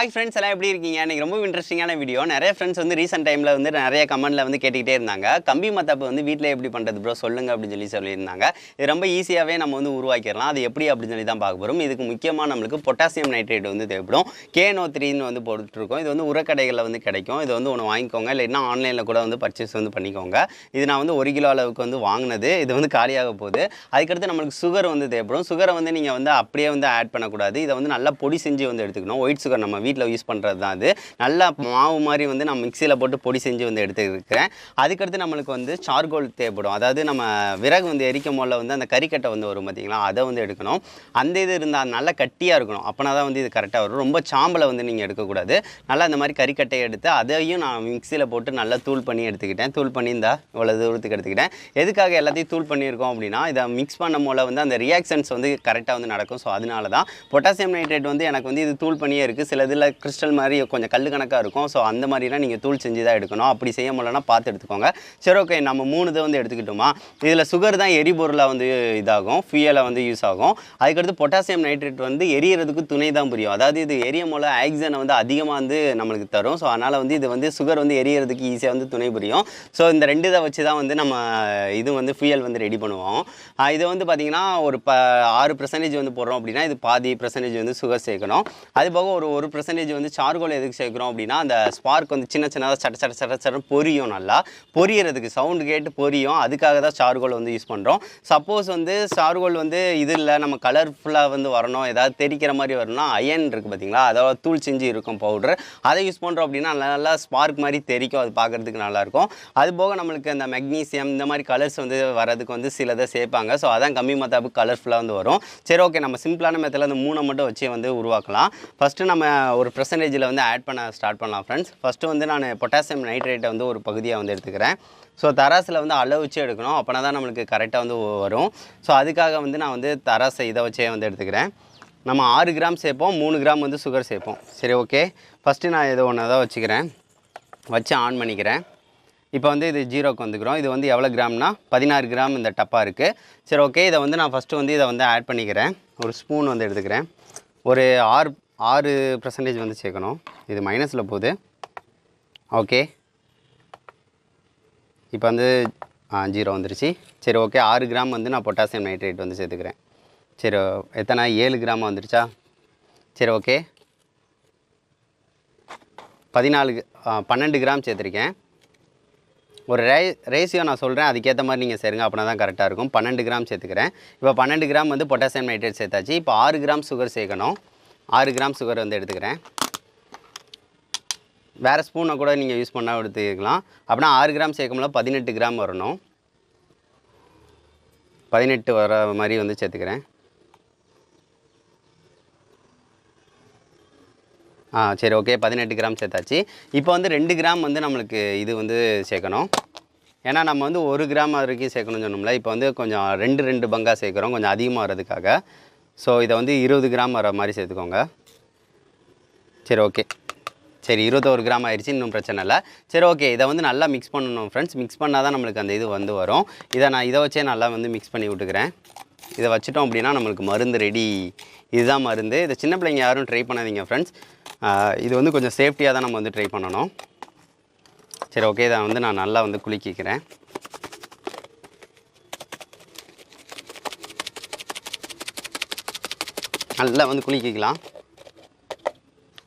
Hi friends எல்லாம் எப்படி இருக்கீங்க? எனக்கு ரொம்ப இன்ட்ரெஸ்டிங்கான வீடியோ நிறைய ஃப்ரெண்ட்ஸ் வந்து ரீசெண்ட் டைமில் வந்து நிறைய கமெண்ட்டில் வந்து கேட்டுக்கிட்டே இருந்தாங்க. கம்பி மத்தாப்பு வந்து வீட்டில் எப்படி பண்ணுறது ப்ரோ சொல்லுங்கள் அப்படின்னு சொல்லி சொல்லியிருந்தாங்க. இது ரொம்ப ஈஸியாகவே நம்ம வந்து உருவாக்கிடலாம். அது எப்படி அப்படின்னு சொல்லி தான் பார்க்க போகிறோம் இதுக்கு முக்கியமாக நம்மளுக்கு பொட்டாசியம் நைட்ரேட் வந்து தேவைப்படும். கேனோ த்ரீன்னு வந்து போட்டுருக்கோம் இது வந்து உரக்கடைகளில் வந்து கிடைக்கும். இது வந்து ஒன்று வாங்கிக்கோங்க. இல்லைன்னா ஆன்லைனில் கூட வந்து பர்ச்சேஸ் வந்து பண்ணிக்கோங்க. இது நான் வந்து ஒரு கிலோ அளவுக்கு வந்து வாங்கினது. இது வந்து காலியாக போகுது. அதுக்கடுத்து நம்மளுக்கு சுகர் வந்து தேவைப்படும். சுகரை வந்து நீங்கள் வந்து அப்படியே வந்து ஆட் பண்ணக்கூடாது. இதை வந்து நல்லா பொடி செஞ்சு வந்து எடுத்துக்கணும். ஒயிட் சுகர் நம்ம வீட்டில் யூஸ் பண்ணுறது தான் அது. நல்லா மாவு மாதிரி வந்து நான் மிக்சியில் போட்டு பொடி செஞ்சு வந்து எடுத்துருக்கிறேன். அதுக்கடுத்து நம்மளுக்கு வந்து சார்கோல் தேவைப்படும். அதாவது நம்ம விறகு வந்து எரிக்கும் போல வந்து அந்த கறிக்கட்டை வந்து வரும் பார்த்தீங்களா அதை வந்து எடுக்கணும். அந்த இது இருந்தால் நல்லா கட்டியாக இருக்கணும். அப்போனா தான் வந்து இது கரெக்டாக வரும். ரொம்ப சாம்பலை வந்து நீங்கள் எடுக்கக்கூடாது. நல்லா இந்த மாதிரி கறிக்கட்டையை எடுத்து அதையும் நான் மிக்சியில் போட்டு நல்லா தூள் பண்ணி எடுத்துக்கிட்டேன். தூள் பண்ணி இந்த இவ்வளோ தூரத்துக்கு எடுத்துக்கிட்டேன். எதுக்காக எல்லாத்தையும் தூள் பண்ணியிருக்கோம் அப்படின்னா இதை மிக்ஸ் பண்ணும் போல வந்து அந்த ரியாக்ஷன்ஸ் வந்து கரெக்டாக வந்து நடக்கும். ஸோ அதனால தான் பொட்டாசியம் நைட்ரேட் வந்து எனக்கு வந்து இது தூள் பண்ணியே இருக்குது சில இதில் கிறிஸ்டல் மாதிரி கொஞ்சம் கல் கணக்காக இருக்கும். ஸோ அந்த மாதிரிலாம் நீங்கள் தூள் செஞ்சு தான் எடுக்கணும். அப்படி செய்ய முடியலன்னா பார்த்து எடுத்துக்கோங்க. சரி ஓகே நம்ம மூணு இதை வந்து எடுத்துக்கிட்டோமா? இதில் சுகர் தான் எரிபொருளாக வந்து இதாகும். ஃபியூயலாக வந்து யூஸ் ஆகும். அதுக்கடுத்து பொட்டாசியம் நைட்ரேட் வந்து எரியறதுக்கு துணை தான் புரியும். அதாவது இது எரியும் போல ஆக்சிஜனை வந்து அதிகமாக வந்து நம்மளுக்கு தரும். ஸோ அதனால் வந்து இது வந்து சுகர் வந்து எரியறதுக்கு ஈஸியாக வந்து துணை புரியும். ஸோ இந்த ரெண்டு இதை வச்சு தான் வந்து நம்ம இது வந்து ஃபியூயல் வந்து ரெடி பண்ணுவோம். இது வந்து பார்த்திங்கன்னா ஒரு ப ஆறு பர்சன்டேஜ் வந்து போடுறோம் அப்படின்னா இது பாதி பர்சன்டேஜ் வந்து சுகர் சேர்க்கணும். அது போக ஒரு ஒரு பர்சன்டேஜ் வந்து சார்கோல் எதுக்கு சேர்க்குறோம் அப்படின்னா அந்த ஸ்பார்க் வந்து சின்ன சின்னதாக சட்ட சட்ட சட்ட சட்ட பொரியும் நல்லா. பொரியறதுக்கு சவுண்டு கேட்டு பொரியும். அதுக்காக தான் சார்கோல் வந்து யூஸ் பண்ணுறோம் சப்போஸ் வந்து சார்கோல் வந்து இது இல்லை நம்ம கலர்ஃபுல்லாக வந்து வரணும். ஏதாவது தெரிக்கிற மாதிரி வரணும்னா அயன் இருக்குது பார்த்தீங்களா அதாவது தூள் செஞ்சு இருக்கும் பவுடர் அதை யூஸ் பண்ணுறோம் அப்படின்னா நல்லா நல்லா ஸ்பார்க் மாதிரி தெரிக்கும். அது பார்க்குறதுக்கு நல்லாயிருக்கும் அது போக நம்மளுக்கு அந்த மெக்னீசியம் இந்த மாதிரி கலர்ஸ் வந்து வரதுக்கு வந்து சிலதை சேர்ப்பாங்க. ஸோ அதான் கம்மி மத்தாப்பு கலர்ஃபுல்லாக வந்து வரும். சரி ஓகே நம்ம சிம்பிளான மெத்தில் அந்த மூணை மட்டும் வச்சு வந்து உருவாக்கலாம். ஃபஸ்ட்டு நம்ம ஒரு பர்சன்டேஜில் வந்து ஆட் பண்ண ஸ்டார்ட் பண்ணலாம் ஃப்ரெண்ட்ஸ் ஃபஸ்ட்டு வந்து நான் பொட்டாசியம் நைட்ரேட்டை வந்து ஒரு பகுதியாக வந்து எடுத்துக்கிறேன். ஸோ தராசில் வந்து அளவு வச்சு எடுக்கணும். அப்போனா தான் நம்மளுக்கு கரெக்டாக வந்து வரும். ஸோ அதுக்காக வந்து நான் வந்து தராசை இதை வச்சே வந்து எடுத்துக்கிறேன். நம்ம ஆறு கிராம் சேர்ப்போம் மூணு கிராம் வந்து சுகர் சேர்ப்போம். சரி ஓகே ஃபஸ்ட்டு நான் இதை ஒன்று தான் வச்சுக்கிறேன். வச்சு ஆன் பண்ணிக்கிறேன். இப்போ வந்து இது ஜீரோக்கு வந்துக்கிறோம். இது வந்து எவ்வளோ கிராம்னா பதினாறு கிராம் இந்த டப்பா இருக்குது சரி ஓகே இதை வந்து நான் ஃபஸ்ட்டு வந்து இதை வந்து ஆட் பண்ணிக்கிறேன். ஒரு ஸ்பூன் வந்து எடுத்துக்கிறேன். ஒரு ஆறு ஆறு பர்சன்டேஜ் வந்து சேர்க்கணும். இது மைனஸில் போகுது. ஓகே இப்போ வந்து ஜீரோ வந்துருச்சு. சரி ஓகே ஆறு கிராம் வந்து நான் பொட்டாசியம் நைட்ரேட் வந்து சேர்த்துக்கிறேன். சரி எத்தனை? ஏழு கிராம் வந்துருச்சா? சரி ஓகே பதினாலு பன்னெண்டு கிராம் சேர்த்துருக்கேன். ஒரு ரே ரேஷியோ நான் சொல்கிறேன் அதுக்கேற்ற மாதிரி நீங்கள் சேருங்க. அப்படின்னா தான் கரெக்டாக இருக்கும். பன்னெண்டு கிராம் சேர்த்துக்கிறேன். இப்போ பன்னெண்டு கிராம் வந்து பொட்டாசியம் நைட்ரேட் சேர்த்தாச்சு. இப்போ ஆறு கிராம் சுகர் சேர்க்கணும். ஆறு கிராம் சுகர் வந்து எடுத்துக்கிறேன். வேறு ஸ்பூனை கூட நீங்கள் யூஸ் பண்ணால் எடுத்துக்கலாம். அப்படின்னா ஆறு கிராம் சேர்க்கும்போது பதினெட்டு கிராம் வரணும். பதினெட்டு வர மாதிரி வந்து சேர்த்துக்கிறேன். ஆ சரி ஓகே பதினெட்டு கிராம் சேர்த்தாச்சு. இப்போ வந்து ரெண்டு கிராம் வந்து நம்மளுக்கு இது வந்து சேர்க்கணும். ஏன்னா நம்ம வந்து ஒரு கிராம் வரைக்கும் சேர்க்கணும்னு சொன்னோம்ல இப்போ வந்து கொஞ்சம் ரெண்டு ரெண்டு பங்கா சேர்க்குறோம் கொஞ்சம் அதிகமாக வர்றதுக்காக. ஸோ இதை வந்து இருபது கிராம் வர மாதிரி சேர்த்துக்கோங்க. சரி ஓகே சரி இருபத்தோரு கிராம் ஆயிடுச்சு இன்னும் பிரச்சனை இல்லை. சரி ஓகே இதை வந்து நல்லா மிக்ஸ் பண்ணணும் ஃப்ரெண்ட்ஸ் மிக்ஸ் பண்ணால் தான் நம்மளுக்கு அந்த இது வந்து வரும். இதை நான் இதை வச்சே நல்லா வந்து மிக்ஸ் பண்ணி விட்டுக்கிறேன். இதை வச்சிட்டோம் அப்படின்னா நம்மளுக்கு மருந்து ரெடி இதுதான் மருந்து. இதை சின்ன பிள்ளைங்க யாரும் ட்ரை பண்ணாதீங்க ஃப்ரெண்ட்ஸ் இது வந்து கொஞ்சம் சேஃப்டியாக தான் நம்ம வந்து ட்ரை பண்ணணும். சரி ஓகே இதை வந்து நான் நல்லா வந்து குலுக்கிக்கிறேன். நல்லா வந்து குளிக்கலாம்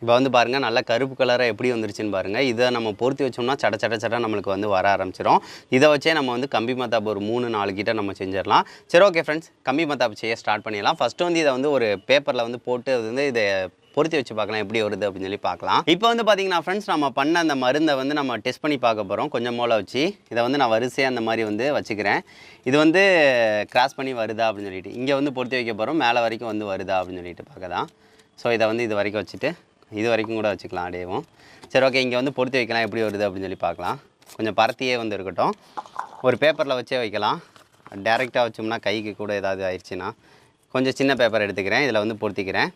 இப்போ வந்து பாருங்கள் நல்லா கருப்பு கலராக எப்படி வந்துருச்சுன்னு பாருங்கள் இதை நம்ம பொருத்தி வச்சோம்னா சட சட சட நம்மளுக்கு வந்து வர ஆரம்பிச்சிடும் இதை வச்சே நம்ம வந்து கம்பி மத்தாப்பு ஒரு மூணு நாலு கிட்ட நம்ம செஞ்சிடலாம். சரி ஓகே ஃப்ரெண்ட்ஸ் கம்பி மத்தாப்பு செய்ய ஸ்டார்ட் பண்ணிடலாம். ஃபஸ்ட்டு வந்து இதை வந்து ஒரு பேப்பரில் வந்து போட்டு அது வந்து இதை பொருத்தி வச்சு பார்க்கலாம் எப்படி வருது அப்படின்னு சொல்லி பார்க்கலாம். இப்போ வந்து பார்த்தீங்கன்னா ஃப்ரெண்ட்ஸ் நம்ம பண்ண அந்த மருந்தை வந்து நம்ம டெஸ்ட் பண்ணி பார்க்க போகிறோம் கொஞ்சம் மூளை வச்சு. இதை வந்து நான் வரிசையாக அந்த மாதிரி வந்து வச்சுக்கிறேன். இது வந்து கிராஸ் பண்ணி வருதா அப்படின்னு சொல்லிட்டு. இங்கே வந்து பொருத்தி வைக்க போகிறோம் மேலே வரைக்கும் வந்து வருதா அப்படின்னு சொல்லிட்டு பார்க்க தான் ஸோ இதை வந்து இது வரைக்கும் வச்சுட்டு இது வரைக்கும் கூட வச்சுக்கலாம் அடையவும் சரி ஓகே இங்கே வந்து பொருத்தி வைக்கலாம் எப்படி வருது அப்படின்னு சொல்லி பார்க்கலாம். கொஞ்சம் பரத்தியே வந்து இருக்கட்டும். ஒரு பேப்பரில் வச்சே வைக்கலாம். டேரெக்டாக வச்சோம்னா கைக்கு கூட ஏதாவது ஆயிடுச்சுன்னா கொஞ்சம் சின்ன பேப்பர் எடுத்துக்கிறேன். இதில் வந்து பொருத்திக்கிறேன்.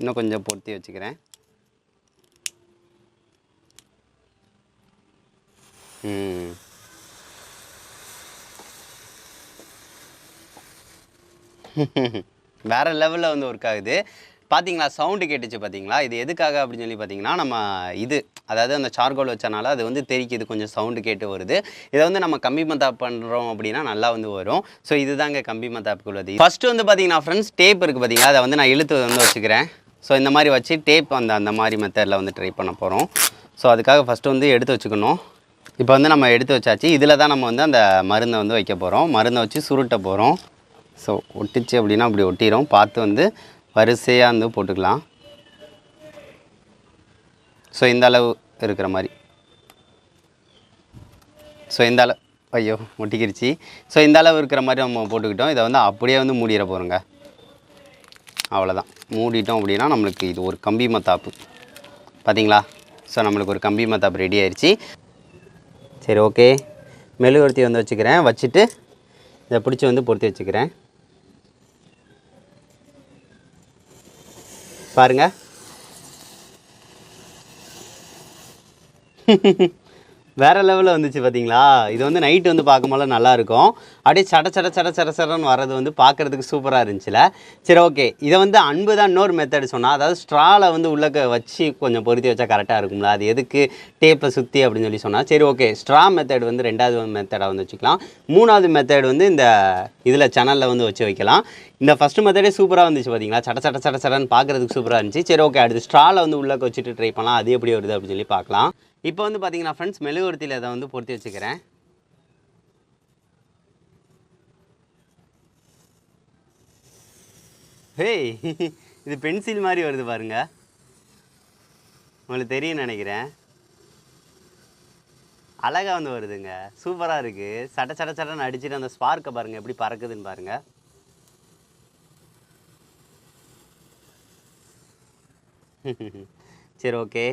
இன்னும் கொஞ்சம் பொருத்தி வச்சுக்கிறேன். வேறு லெவலில் வந்து ஒர்க் ஆகுது. பார்த்தீங்களா சவுண்டு கேட்டுச்சு பார்த்தீங்களா இது எதுக்காக அப்படின்னு சொல்லி பார்த்தீங்கன்னா நம்ம இது அதாவது அந்த சார்கோல் வச்சனால அது வந்து தெரிக்குது கொஞ்சம் சவுண்டு கேட்டு வருது. இதை வந்து நம்ம கம்பி மத்தாப் பண்ணுறோம் அப்படின்னா நல்லா வந்து வரும். ஸோ இதுதாங்க கம்பி மத்தாப்புக்கு உள்ளது ஃபஸ்ட்டு வந்து பார்த்தீங்கன்னா ஃப்ரெண்ட்ஸ் டேப் இருக்குது பார்த்தீங்களா அதை வந்து நான் இழுத்து வந்து வச்சுக்கிறேன். ஸோ இந்த மாதிரி வச்சு டேப் அந்த அந்த மாதிரி மெத்தடில் வந்து ட்ரை பண்ண போகிறோம் ஸோ அதுக்காக ஃபஸ்ட்டு வந்து எடுத்து வச்சுக்கணும். இப்போ வந்து நம்ம எடுத்து வச்சாச்சு. இதில் தான் நம்ம வந்து அந்த மருந்தை வந்து வைக்க போகிறோம் மருந்தை வச்சு சுருட்ட போகிறோம் ஸோ ஒட்டிச்சு அப்படின்னா அப்படி ஒட்டிடும் பார்த்து வந்து வரிசையாக வந்து போட்டுக்கலாம். ஸோ இந்த அளவு இருக்கிற மாதிரி. ஸோ இந்த அளவு ஐயோ ஒட்டிக்கிருச்சு. ஸோ இந்த அளவு இருக்கிற மாதிரி நம்ம போட்டுக்கிட்டோம். இதை வந்து அப்படியே வந்து மூடிட போகிறோங்க அவ்வளோதான் மூடிட்டோம் அப்படின்னா நம்மளுக்கு இது ஒரு கம்பி மத்தாப்பு. பார்த்தீங்களா ஸோ நம்மளுக்கு ஒரு கம்பி மத்தாப்பு ரெடி ஆயிடுச்சு சரி ஓகே மெழுகுவர்த்தி வந்து வச்சுக்கிறேன். வச்சுட்டு இதை பிடிச்சி வந்து பொருத்தி வச்சுக்கிறேன். பாருங்கள் வேறு லெவலில் வந்துச்சு பார்த்தீங்களா இது வந்து நைட்டு வந்து பார்க்கும்போது நல்லாயிருக்கும் அப்படியே சட சட சட சட சடன்னு வர்றது வந்து பார்க்கறதுக்கு சூப்பராக இருந்துச்சுல. சரி ஓகே இதை வந்து அன்பு தான் இன்னொரு மெத்தட் சொன்னால் அதாவது ஸ்ட்ராவில் வந்து உள்ளே வச்சு கொஞ்சம் பொருத்தி வச்சா கரெக்டாக இருக்கும்ல? அது எதுக்கு? டேப்பை சுற்றி அப்படின்னு சொல்லி சொன்னால் சரி ஓகே ஸ்ட்ரா மெத்தட் வந்து ரெண்டாவது மெத்தடாக வந்து வச்சுக்கலாம். மூணாவது மெத்தட் வந்து இந்த இதில் சேனலில் வந்து வச்சு வைக்கலாம். இந்த ஃபஸ்ட்டு மெத்தடே சூப்பராக வந்துச்சு பார்த்தீங்களா சட சட சட சடன்னு பார்க்குறதுக்கு சூப்பராக இருந்துச்சு. சரி ஓகே அடுத்து ஸ்ட்ராவில் வந்து உள்ளே வச்சுட்டு ட்ரை பண்ணலாம். அது எப்படி வருது அப்படின்னு சொல்லி பார்க்கலாம். இப்போ வந்து பார்த்தீங்கன்னா ஃப்ரெண்ட்ஸ் மெழுகுவர்த்தியில் இதை வந்து பொருத்தி வச்சுக்கிறேன். ஹேய் இது பென்சில் மாதிரி வருது பாருங்க. உங்களுக்கு தெரியும் நினைக்கிறேன். அழகாக வந்து வருதுங்க. சூப்பராக இருக்குது சட சட சடன்னு அடிச்சுட்டு அந்த ஸ்பார்க்கை பாருங்கள் எப்படி பறக்குதுன்னு பாருங்கள் சரி ஓகே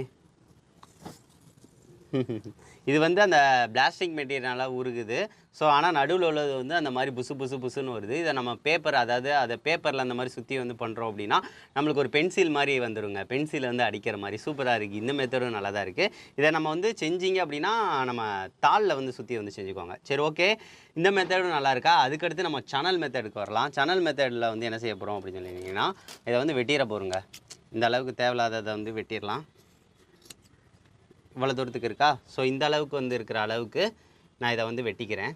இது வந்து அந்த பிளாஸ்டிக் மெட்டீரியலாக உருகுது. ஸோ ஆனால் நடுவில் உள்ளது வந்து அந்த மாதிரி புசு புசு புசுன்னு வருது. இதை நம்ம பேப்பர் அதாவது அதை பேப்பரில் அந்த மாதிரி சுற்றி வந்து பண்ணுறோம் அப்படின்னா நம்மளுக்கு ஒரு பென்சில் மாதிரி வந்துடுங்க பென்சில் வந்து அடிக்கிற மாதிரி சூப்பராக இருக்குது இந்த மெத்தடும் நல்லா தான் இருக்குது இதை நம்ம வந்து செஞ்சிங்க அப்படின்னா நம்ம தாளில் வந்து சுற்றி வந்து செஞ்சுக்கோங்க. சரி ஓகே இந்த மெத்தடும் நல்லா இருக்கா? அதுக்கடுத்து நம்ம சேனல் மெத்தடுக்கு வரலாம். சேனல் மெத்தடில் வந்து என்ன செய்ய போகிறோம் அப்படின்னு சொல்லிட்டீங்கன்னா இதை வந்து வெட்டிட போகிறோங்க இந்த அளவுக்கு தேவையில்லாததை வந்து வெட்டிடலாம் இவ்வளோ தூரத்துக்கு இருக்கா? ஸோ இந்த அளவுக்கு வந்து இருக்கிற அளவுக்கு நான் இதை வந்து வெட்டிக்கிறேன்.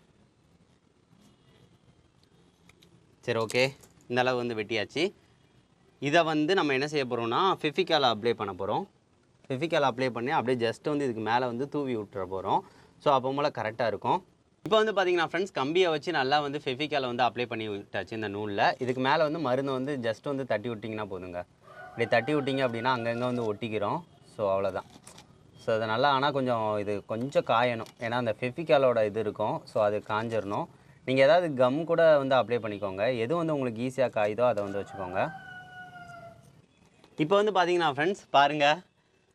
சரி ஓகே இந்த அளவு வந்து வெட்டியாச்சு. இதை வந்து நம்ம என்ன செய்ய போகிறோம்னா ஃபிஃபிக்கால் அப்ளை பண்ண போகிறோம் ஃபிஃபிக்கால் அப்ளை பண்ணி அப்படியே ஜஸ்ட் வந்து இதுக்கு மேலே வந்து தூவி விட்டுற போகிறோம் ஸோ அப்போ போல் கரெக்டாக இருக்கும். இப்போ வந்து பார்த்தீங்கன்னா ஃப்ரெண்ட்ஸ் கம்பியை வச்சு நல்லா வந்து ஃபெஃபிகாலை வந்து அப்ளை பண்ணி விட்டாச்சு இந்த நூலில். இதுக்கு மேலே வந்து மருந்து வந்து ஜஸ்ட் வந்து தட்டி விட்டிங்கன்னா போதுங்க. இப்படி தட்டி விட்டிங்க அப்படின்னா அங்கங்கே வந்து ஒட்டிக்கிறோம். ஸோ அவ்வளோதான் ஸோ அது நல்லா ஆனால் கொஞ்சம் இது கொஞ்சம் காயணும். ஏன்னா அந்த ஃபெஃபிகாலோட இது இருக்கும். ஸோ அது காஞ்சிடணும் நீங்கள் ஏதாவது கம் கூட வந்து அப்ளை பண்ணிக்கோங்க. எது வந்து உங்களுக்கு ஈஸியாக காயுதோ அதை வந்து வச்சுக்கோங்க. இப்போ வந்து பார்த்தீங்கன்னா ஃப்ரெண்ட்ஸ் பாருங்கள்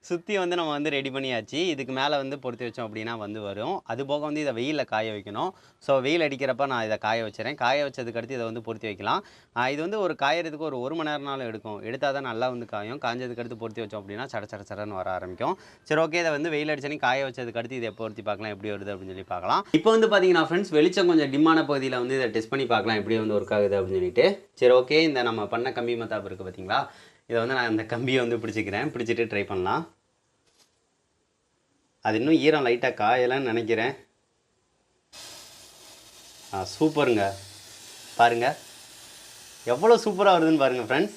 சுற்றி வந்து நம்ம வந்து ரெடி பண்ணியாச்சு. இதுக்கு மேலே வந்து பொருத்தி வச்சோம் அப்படின்னா வந்து வரும். அது போக வந்து இதை வெயிலில் காய வைக்கணும். ஸோ வெயில் அடிக்கிறப்ப நான் இதை காய வச்சுறேன். காய வச்சதுக்கு அடுத்து இதை வந்து பொருத்தி வைக்கலாம். இது வந்து ஒரு காயறதுக்கு ஒரு ஒரு மணி நேரம்னாலும் எடுக்கும். எடுத்தால் தான் நல்லா வந்து காயும். காஞ்சதுக்கு அடுத்து பொருத்தி வச்சோம் அப்படின்னா சட சட சடன்னு வர ஆரம்பிக்கும். சரி ஓகே இதை வந்து வெயில் அடிச்சனே காய வச்சதுக்கு அடுத்து இதை பொருத்தி பார்க்கலாம். எப்படி வருது அப்படின்னு சொல்லி பார்க்கலாம். இப்போ வந்து பார்த்தீங்கன்னா ஃப்ரெண்ட்ஸ் வெளிச்சம் கொஞ்சம் டிம்மான பகுதியில் வந்து இதை டெஸ்ட் பண்ணி பார்க்கலாம். எப்படி வந்து ஒர்க் ஆகுது அப்படின்னு சொல்லிட்டு. சரி ஓகே இந்த நம்ம பண்ண கம்பி மத்தாப்பு இருக்குது பார்த்தீங்களா இதை வந்து நான் இந்த கம்பியை வந்து பிடிச்சிக்கிறேன். பிடிச்சிட்டு ட்ரை பண்ணலாம். அது இன்னும் ஈரம் லைட்டாக காயலைன்னு நினைக்கிறேன். ஆ சூப்பருங்க. பாருங்க. எவ்வளோ சூப்பராக வருதுன்னு பாருங்கள் ஃப்ரெண்ட்ஸ்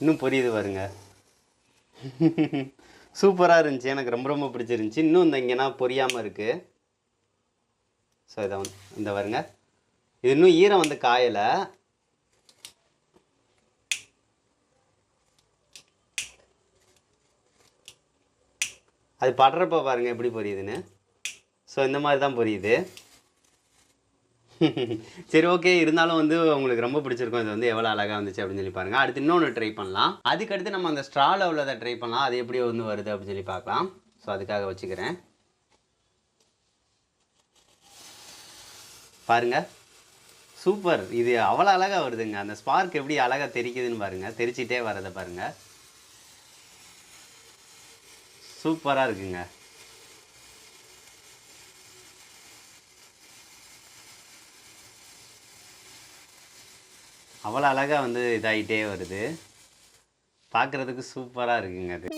இன்னும் புரியுது பாருங்க. சூப்பராக இருந்துச்சு. எனக்கு ரொம்ப ரொம்ப பிடிச்சிருந்துச்சி. இன்னும் இந்த இங்கேனா பொரியாமல் இருக்குது ஸோ இதை வந்து இந்த வருங்க இது இன்னும் ஈரம் வந்து காயலை. அது படுறப்ப பாருங்கள் எப்படி புரியுதுன்னு. ஸோ இந்த மாதிரி தான் புரியுது. சரி ஓகே இருந்தாலும் வந்து உங்களுக்கு ரொம்ப பிடிச்சிருக்கும். இது வந்து எவ்வளோ அழகாக வந்துச்சு அப்படின்னு சொல்லி பாருங்கள் அடுத்து இன்னொன்று ட்ரை பண்ணலாம். அதுக்கடுத்து நம்ம அந்த ஸ்ட்ராவில் உள்ளதை ட்ரை பண்ணலாம். அது எப்படி வந்து வருது அப்படின்னு சொல்லி பார்க்கலாம். ஸோ அதுக்காக வச்சுக்கிறேன். பாருங்கள் சூப்பர் இது அவ்வளோ அழகாக வருதுங்க. அந்த ஸ்பார்க் எப்படி அழகாக தெரிக்குதுன்னு பாருங்கள் தெரிச்சிட்டே வரதை பாருங்கள் சூப்பராக இருக்குங்க. அவ்வளோ அழகாக வந்து இதாகிட்டே வருது. பார்க்குறதுக்கு சூப்பராக இருக்குங்க அது.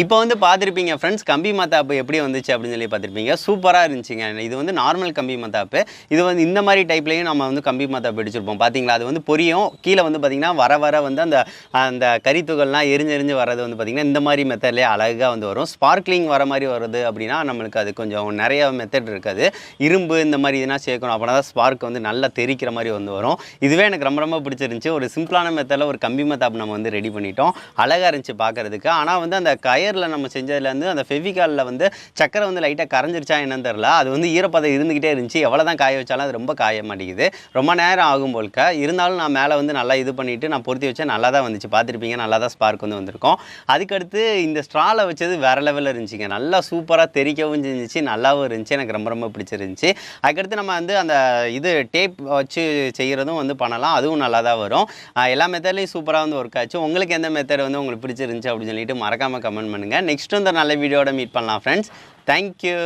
இப்போ வந்து பார்த்துருப்பீங்க ஃப்ரெண்ட்ஸ் கம்பி மத்தாப்பு எப்படி வந்துச்சு அப்படின்னு சொல்லி பார்த்துருப்பீங்க. சூப்பராக இருந்துச்சுங்க. இது வந்து நார்மல் கம்பி மத்தாப்பு இது வந்து இந்த மாதிரி டைப்லேயும் நம்ம வந்து கம்பி மத்தாப்பு அடிச்சிருப்போம் பார்த்தீங்களா அது வந்து பொரியும். கீழே வந்து பார்த்திங்கன்னா வர வர வந்து அந்த அந்த கரித்துகள்லாம் எரிஞ்சு எரிஞ்சு வந்து பார்த்திங்கன்னா இந்த மாதிரி மெத்தட்லேயே அழகாக வந்து வரும். ஸ்பார்க்லிங் வர மாதிரி வருது அப்படின்னா நம்மளுக்கு அது கொஞ்சம் நிறைய மெத்தட் இருக்காது. இரும்பு இந்த மாதிரி இதெல்லாம் சேர்க்கணும் அப்படின்னா தான் ஸ்பார்க் வந்து நல்லா தெரிக்கிற மாதிரி வந்து வரும். இதுவே எனக்கு ரொம்ப ரொம்ப பிடிச்சிருந்துச்சி. ஒரு சிம்பிளான மெத்தடில் ஒரு கம்பி மத்தாப்பு நம்ம வந்து ரெடி பண்ணிட்டோம். அழகாக இருந்துச்சு பார்க்கறதுக்கு. ஆனால் வந்து அந்த கயரில் நம்ம செஞ்சதுலேருந்து அந்த ஃபெவிகாலில் வந்து சக்கரை வந்து லைட்டாக கரைஞ்சிருச்சா என்னன்னு தெரில அது வந்து ஈரப்பதம் இருந்துக்கிட்டே இருந்துச்சு. எவ்வளோ தான் காய வச்சாலும் அது ரொம்ப காய மாட்டேங்குது. ரொம்ப நேரம் ஆகும் போல்க இருந்தாலும் நான் மேலே வந்து நல்லா இது பண்ணிவிட்டு நான் பொருத்தி வச்சேன் நல்லா தான் வந்துச்சு. பார்த்துருப்பீங்க நல்லா தான் ஸ்பார்க் வந்து வந்திருக்கும். அதுக்கடுத்து இந்த ஸ்ட்ராவில் வச்சது வேறு லெவலில் இருந்துச்சுங்க. நல்லா சூப்பராக தெரிக்கவும் செஞ்சிச்சு நல்லாவும் இருந்துச்சு. எனக்கு ரொம்ப ரொம்ப பிடிச்சிருந்துச்சு. அதுக்கடுத்து நம்ம வந்து அந்த இது டேப் வச்சு செய்கிறதும் வந்து பண்ணலாம். அதுவும் நல்லா தான் வரும் எல்லா மெத்தட்லேயும் சூப்பராக வந்து ஒர்க் ஆச்சு. உங்களுக்கு எந்த மெத்தட் வந்து உங்களுக்கு பிடிச்சிருந்துச்சு அப்படின்னு சொல்லிட்டு மறக்காமல் கமெண்ட் பண்ணுங்கள் நெக்ஸ்ட் வந்து நல்ல வீடியோட மீட் பண்ணலாம் ஃப்ரெண்ட்ஸ் தேங்க்யூ